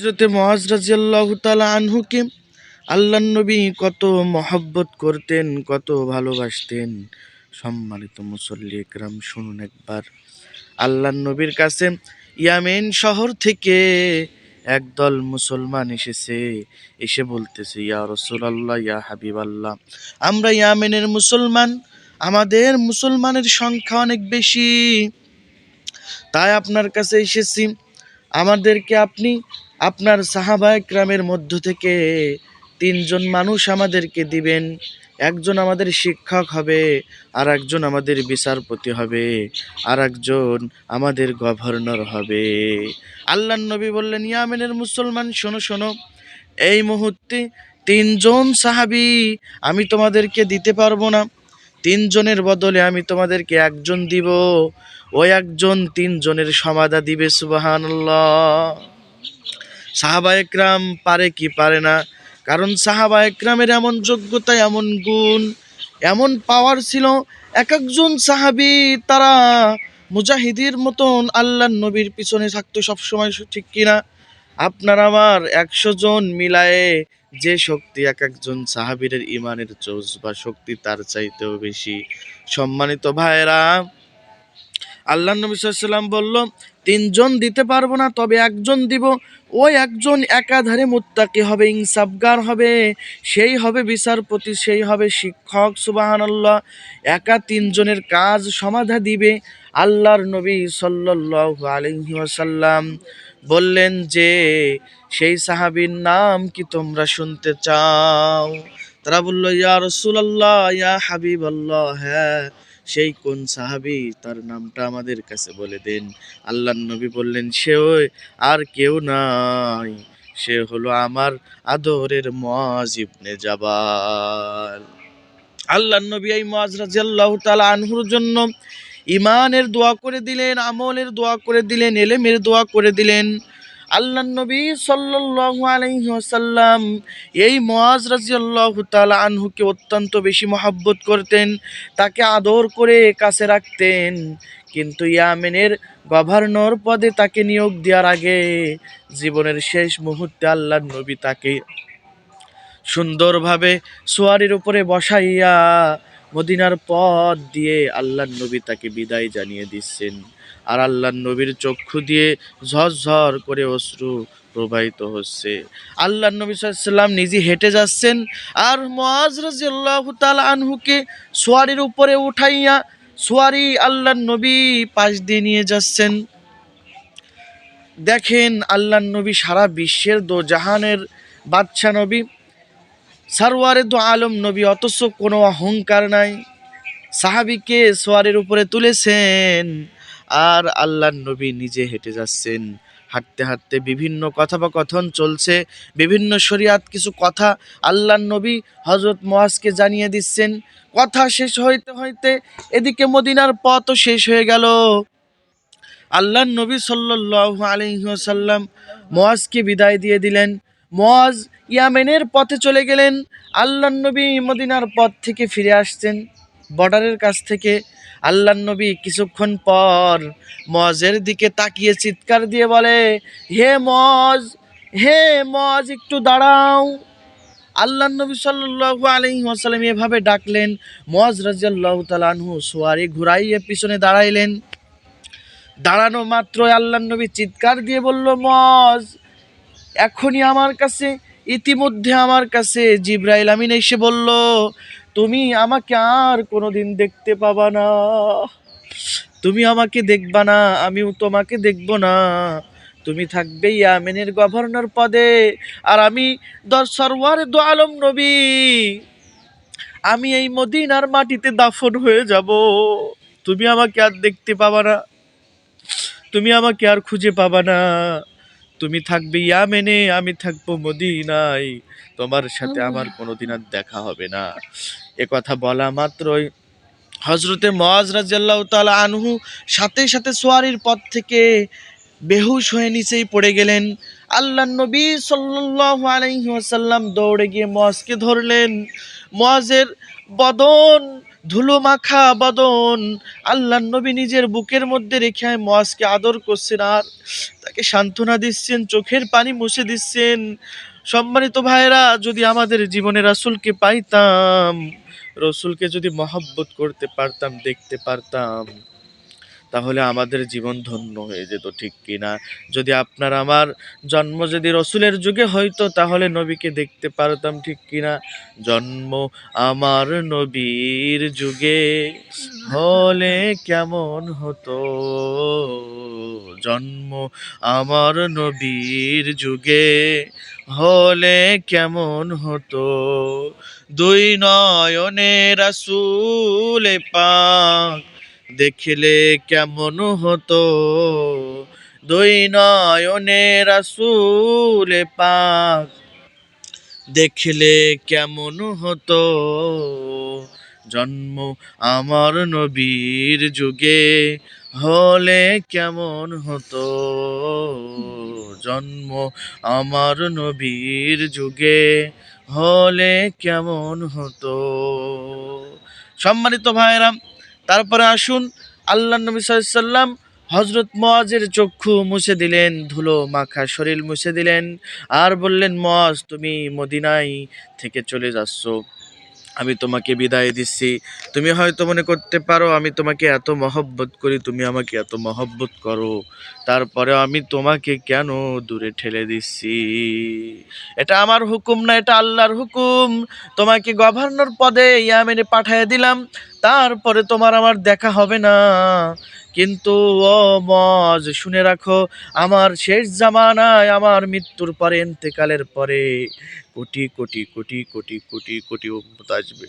হজরতে মহাজ রাজিয়াল্লাহ তালা আনহুকে আল্লাহ নবী কত মহব্বত করতেন, কত ভালোবাসতেন। সম্মানিত মুসল্লি একরাম, শুনুন একবার। আল্লাহ নবীর কাছে ইয়ামেন শহর থেকে একদল মুসলমান এসেছে, এসে বলতেছে, ইয়া রসুল আল্লাহ ইয়া হাবিব আল্লাহ আমরা ইয়ামেনের মুসলমান, আমাদের মুসলমানের সংখ্যা অনেক বেশি। তাই আপনার কাছে এসেছি, আমাদেরকে আপনি আপনার সাহাবা গ্রামের মধ্য থেকে তিনজন মানুষ আমাদেরকে দিবেন। একজন আমাদের শিক্ষক হবে আর একজন আমাদের বিচারপতি হবে আর একজন আমাদের গভর্নর হবে। আল্লাহ নবী বললেন ইয়ামেনের মুসলমান, শোনো শোনো, এই মুহূর্তে তিনজন সাহাবি আমি তোমাদেরকে দিতে পারব না। তিনজনের বদলে আমি তোমাদেরকে একজন দিব। ওই একজন তিনজনের সমাধা দিবে সুবাহান্লাহ সাহাবা একরাম পারে কি পারে না? কারণ সাহাবা একরামের এমন যোগ্যতা, এমন গুণ, এমন পাওয়ার ছিল এক একজন সাহাবি তারা মুজাহিদির মতন আল্লাহ নবীর পিছনে থাকতো সবসময় ঠিক কিনা আপনার আমার একশো জন মিলায়ে যে শক্তি এক একজন সাহাবীর ইমানের চোজ বা শক্তি তার চাইতেও বেশি। সম্মানিত ভাইরা আল্লাহ নবী সাল্লাম বলল তিনজন দিতে পারব না, তবে একজন দিব। ওই একজন একাধারে মুত্তাকি হবে, ইনসাফগার হবে, সেই হবে বিচারপতি, সেই হবে শিক্ষক, সুবাহানাল্লাহ। একা তিনজনের কাজ সমাধা দিবে আল্লাহর নবী সাল্লাল্লাহু আলাইহি ওয়াসাল্লাম। বললেন যে, সেই সাহাবীর নাম কি তোমরা শুনতে চাও? তারা বলল, ইয়া রাসূলুল্লাহ, ইয়া হাবিবাল্লাহ হ্যাঁ। সেই কোন সাহাবী তার নামটা আমাদের কাছে বলে দেন। আল্লাহ নবী বললেন, সে ওই, আর কেউ নাই। সে হলো আমার আদরের মুআজ ইবনে জাবাল। আল্লাহ নবী এই রাদিয়াল্লাহু তাআলা আনহুর জন্য ইমানের দোয়া করে দিলেন, আমলের দোয়া করে দিলেন, এলেমের দোয়া করে দিলেন। আল্লাহ নবী ওয়াসাল্লাম এই মুআজ রাদিয়াল্লাহু তাআলা আনহুকে অত্যন্ত বেশি মহাব্বত করতেন, তাকে আদর করে কাছে রাখতেন। কিন্তু ইয়ামেনের গভর্নর পদে তাকে নিয়োগ দেওয়ার আগে জীবনের শেষ মুহূর্তে আল্লাহ নবী তাকে সুন্দরভাবে সোয়ারির উপরে বসাইয়া মদিনার পথ দিয়ে আল্লাহ নবী তাকে বিদায় জানিয়ে দিচ্ছেন। আর আল্লাহ নবীর চক্ষু দিয়ে ঝরঝর করে অশ্রু প্রবাহিত হচ্ছে। আল্লাহ নবী সাল্লাম নিজে হেঁটে যাচ্ছেন আর মোয়াজ রাজিয়াল্লাহ তাল আনহুকে সোয়ারির উপরে উঠাইয়া সোয়ারি আল্লাহ নবী পাশ দিয়ে নিয়ে যাচ্ছেন। দেখেন আল্লাহ নবী সারা বিশ্বের দো জাহানের বাদশা নবী, সারওয়ারে দো আলম নবী, অথচ কোনো অহংকার নাই। সাহাবিকে সোয়ারের উপরে তুলেছেন। আর আল্লাহ নবী নিজে হেঁটে যাচ্ছেন। হাঁটতে হাঁটতে বিভিন্ন কথোপকথন চলছে, বিভিন্ন শরিয়াত কিছু কথা আল্লাহ নবী হজরত মোয়াজকে জানিয়ে দিচ্ছেন। কথা শেষ হইতে হইতে এদিকে মদিনার পথও শেষ হয়ে গেল। আল্লাহ নবী সাল্লাল্লাহু আলাইহি ওয়াসাল্লাম মোয়াজকে বিদায় দিয়ে দিলেন। মোয়াজ ইয়ামেনের পথে চলে গেলেন। আল্লাহ নবী মদিনার পথ থেকে ফিরে আসছেন। বর্ডারের কাছ থেকে আল্লাহ নবী কিছুক্ষণ পর মজের দিকে তাকিয়ে চিৎকার দিয়ে বলে, হে মজ হে মজ, একটু দাঁড়াও। আল্লাহ নবী সাল্লাল্লাহু আলাইহি ওয়াসাল্লাম এভাবে ডাকলেন। মজ রাদিয়াল্লাহু তাআলা আনহু সোয়ারি ঘুরাইয়ে পিছনে দাঁড়াইলেন। দাঁড়ানো মাত্র আল্লাহ নবী চিৎকার দিয়ে বলল, মজ, এখনই আমার কাছে, ইতিমধ্যে আমার কাছে জিব্রাইল আমিন এসে বলল তুমি আমাকে আর কোনোদিন দেখতে পাবা না। তুমি আমাকে দেখবা না, আমিও তোমাকে দেখব না। তুমি থাকবে ইয়ামেনের গভর্নর পদে, আর আমি দর সরওয়ারে দো আলম নবী। আমি এই মদিনার মাটিতে দাফন হয়ে যাব। তুমি আমাকে আর দেখতে পাবা না। তুমি আমাকে আর খুঁজে পাবা না। তুমি থাকবে ইয়ামেনে আমি থাকব মদিনায়। তোমার সাথে আমার কোনোদিন আর দেখা হবে না। এ কথা বলা মাত্রই হজরতে মজ রাজিয়াল্লাহ তালা আনহু সাথে সাথে সোয়ারির পথ থেকে বেহুশ হয়ে নিচেই পড়ে গেলেন। আল্লাহ নবী সাল্লাল্লাহু আলাইহি ওয়াসাল্লাম দৌড়ে গিয়ে মজকে ধরলেন। মজের বদন ধুলো মাখা বাদন আল্লাহ নবী নিজের বুকের মধ্যে রেখে মহাজকে আদর করছেন আর তাকে সান্ত্বনা দিচ্ছেন, চোখের পানি মুছে দিচ্ছেন। সম্মানিত ভাইরা যদি আমাদের জীবনে রাসুলকে পাইতাম, রসুলকে যদি মহব্বত করতে পারতাম, দেখতে পারতাম। তাহলে আমাদের জীবন ধন্য হয়ে যেত, ঠিক কিনা যদি আপনার আমার জন্ম যদি রসুলের যুগে হয়তো, তাহলে নবীকে দেখতে পারতাম, ঠিক কিনা জন্ম আমার নবীর যুগে হলে কেমন হতো? জন্ম আমার নবীর যুগে হলে কেমন হতো? দুই নয়নে রাসূলে পাক দেখলে কেমন হতো? দুই নয়নে রাসূলে পাক দেখলে কেমন হতো? জন্ম আমার নবীর যুগে হলে কেমন হতো? জন্ম আমার নবীর যুগে হলে কেমন হতো? সম্মানিত ভাইরাম তারপরে আসুন আল্লাহ নবী সাল্লাম হজরত মোয়াজের চক্ষু মুছে দিলেন, ধুলো মাখা শরীর মুছে দিলেন, আর বললেন মজ তুমি মদিনায় থেকে চলে যাচ্ছ। আমি তোমাকে বিদায় দিচ্ছি। তুমি হয়তো মনে করতে পারো, আমি তোমাকে এত মহব্বত করি, তুমি আমাকে এত মহব্বত করো। তারপরে আমি তোমাকে কেন দূরে ঠেলে দিচ্ছি? এটা আমার হুকুম না, এটা আল্লাহর হুকুম। তোমাকে গভর্নর পদে ইয়ামেনে পাঠিয়ে দিলাম। তারপরে তোমার আমার দেখা হবে না। কিন্তু ও মজ, শুনে রাখো, আমার শেষ জামানায় আমার মৃত্যুর পরে, এন্তেকালের পরে কোটি কোটি কোটি কোটি কোটি কোটি উম্মত আসবে।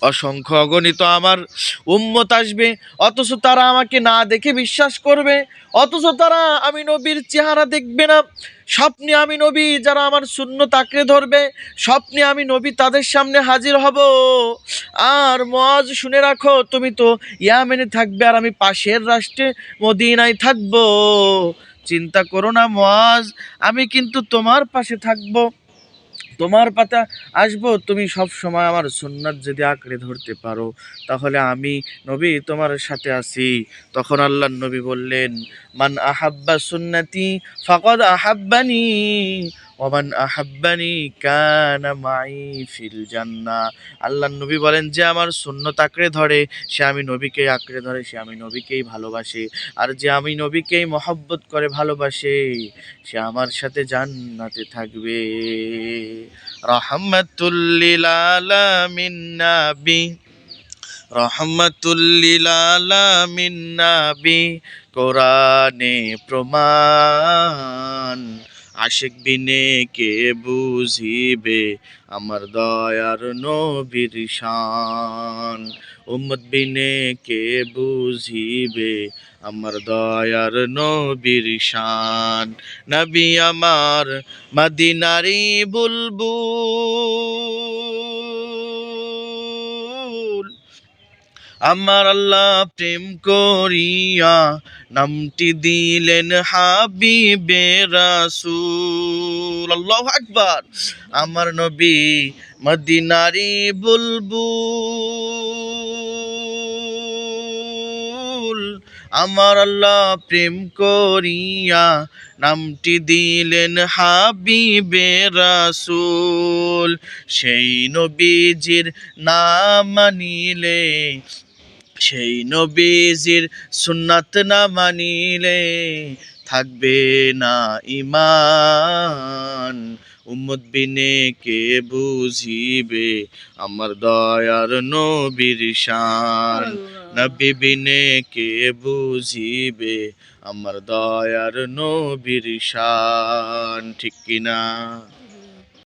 অসংখ্য অগণিত আমার উম্মত আসবে। অথচ তারা আমাকে না দেখে বিশ্বাস করবে। অথচ তারা আমি নবীর চেহারা দেখবে না। স্বপ্নে আমি নবী যারা আমার শূন্য তাকড়ে ধরবে। স্বপ্নে আমি নবী তাদের সামনে হাজির হব। আর মজ শুনে রাখো, তুমি তো ইয়ামেনে থাকবে আর আমি পাশের রাষ্ট্রে মদিনায় থাকব। চিন্তা করো না মজ আমি কিন্তু তোমার পাশে থাকব। তোমার পাতা আসব, তুমি সব সময় আমার সুন্নাত যদি আঁকড়ে ধরতে পারো, তাহলে আমি নবী তোমার সাথে আছি। তখন আল্লাহ নবী বললেন মান আহাব্বা সুন্নতি ফকদ আহাব্বানি ওমান আহাব্বানি কানা মাই ফিল জান্না। আল্লাহ নবী বলেন, যে আমার সুন্নত আঁকড়ে ধরে, সে আমি নবীকেই আঁকড়ে ধরে, সে আমি নবীকেই ভালোবাসে। আর যে আমি নবীকেই মহব্বত করে ভালোবাসে, সে আমার সাথে জান্নাতে থাকবে। রহমতুল্লিল আলামিন নাবি। রহমতুল্লিল আলামিন নাবি, কোরআনে প্রমাণ। আশিক বিনে কে বুঝিবে আমার দয়ার নবীর শান। উম্মত বিনে কে বুঝিবে আমার দয়ার নবীর শান। নবী আমার মদিনারি বুলবুল আমার আল্লাহ প্রেম করিয়া নামটি দিলেন হাবিবে রাসূল। আল্লাহু আকবার। আমার নবী মদিনারি বুলবুল। আমার আল্লাহ প্রেম করিয়া নামটি দিলেন হাবিবে রাসূল। সেই নবীজির নাম মানিলে সেই নবীজির সুন্নাত না মানিলে থাকবে না ইমান উম্মত বিনে কে বুঝিবে আমার দয়ার নবীর শান। নবী বিনে কে বুঝিবে আমার দয়ার নবীর শান ঠিক কিনা?